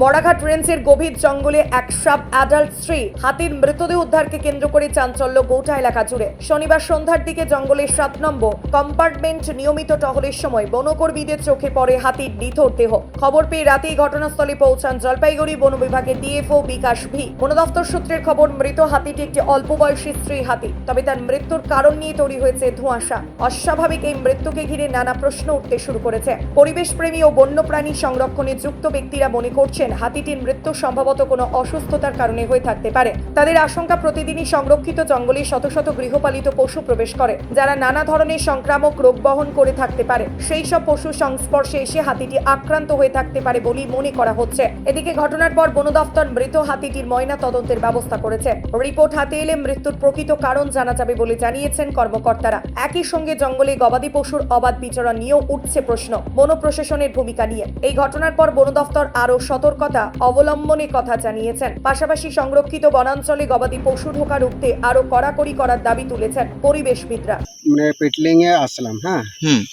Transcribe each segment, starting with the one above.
মরাঘাট রেঞ্জের গভীর জঙ্গলে এক সাব অ্যাডাল্ট স্ত্রী হাতির মৃতদেহ উদ্ধারকে কেন্দ্র করে চাঞ্চল্য গোটা এলাকা জুড়ে। শনিবার সন্ধ্যার দিকে জঙ্গলের সাত নম্বর কম্পার্টমেন্ট নিয়মিত টহলের সময় বনকর্মীদের চোখে পড়ে হাতির নিথর দেহ। খবর পেয়ে রাতেই ঘটনাস্থলে পৌঁছান জলপাইগুড়ি বন বিভাগের ডিএফও বিকাশ ভি। বন দফতর সূত্রের খবর, মৃত হাতিটি একটি অল্প বয়সী স্ত্রী হাতি, তবে তার মৃত্যুর কারণ নিয়ে তৈরি হয়েছে ধোঁয়াশা। অস্বাভাবিক এই মৃত্যুকে ঘিরে নানা প্রশ্ন উঠতে শুরু করেছে। পরিবেশ প্রেমী ও বন্যপ্রাণী সংরক্ষণে যুক্ত ব্যক্তিরা মনে করছেন হাতিটির মৃত্যু সম্ভবত কোনো অসুস্থতার কারণে হয়ে থাকতে পারে। তাদের আশঙ্কা প্রতিদিনই সংরক্ষিত জঙ্গলে শত শত গৃহপালিত পশু প্রবেশ করে, যারা নানা ধরনের সংক্রামক রোগ বহন করে থাকতে পারে। সেই সব পশু সংস্পর্শে এসে হাতিটি আক্রান্ত হয়ে থাকতে পারে বলেই মনে করা হচ্ছে। এদিকে ঘটনার পর বন দফতর মৃত হাতিটির ময়না তদন্তের ব্যবস্থা করেছে। রিপোর্ট হাতে এলে মৃত্যুর প্রকৃত কারণ জানা যাবে বলে জানিয়েছেন কর্মকর্তারা। একই সঙ্গে জঙ্গলে গবাদি পশুর অবাধ বিচরণ নিয়েও উঠছে প্রশ্ন। বন প্রশাসনের ভূমিকা নিয়ে। এই ঘটনার পর বন দফতর আরও সতর্কতা অবলম্বনের কথা জানিয়েছেন। পাশাপাশি সংরক্ষিত বনাঞ্চলে গবাদি পশু ঢোকা রুখতে আরও কড়াকড়ি করার দাবি তুলেছেন পরিবেশবিদরা। মানে পেটলিং এ আসলাম হ্যাঁ?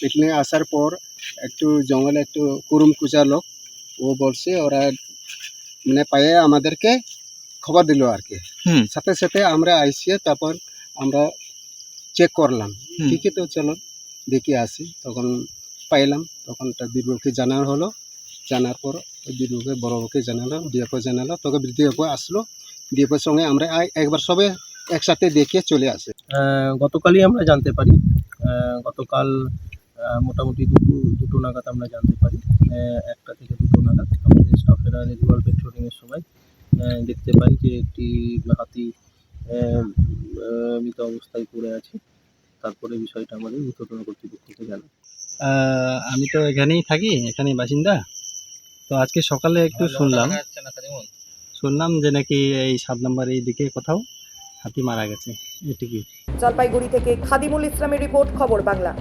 পেটলিং এ আসার পর একটু জঙ্গলে একটু কুরুম কুচা লোক ও বলছে ওরা মানে পায়ে আমাদেরকে খবর দিল আর কি। হুম। সাথে সাথে আমরা আইসিয়ে তারপর আমরা চেক করলাম। ঠিকই তো চলো দেখে আসি। তখন পাইলাম তখন একটা বিডিওকে জানানো হলো। জানার পর বিডিওকে বড়কে জানালো ডিএফও জানালো তখন ডিএফও আসলো। ডিএফওর সঙ্গে আমরা আই- একবার সবে একসাথে দেখে চলে আসে। গতকালই আমরা জানতে পারি গতকাল মোটামুটি দুপুর দুটো নাগাদ আমরা জানতে পারি। একটা থেকে দুটো নাগাদ আমাদের স্টাফেরা রেগুলার পেট্রোলিংয়ের সময় দেখতে পাই যে একটি হাতি মৃত অবস্থায় পড়ে আছে। তারপরে বিষয়টা আমাদের ঊর্ধ্বতন কর্তৃপক্ষকে জানাই আমি তো এখানেই থাকি এখানেই বাসিন্দা। তো আজকে সকালে একটু শুনলাম। শুনলাম যে নাকি এই সাত নম্বর এই দিকে কোথাও হাতি মারা গেছে। এটি কি জলপাইগুড়ি থেকে খাদিমুল ইসলামের রিপোর্ট খবর বাংলা।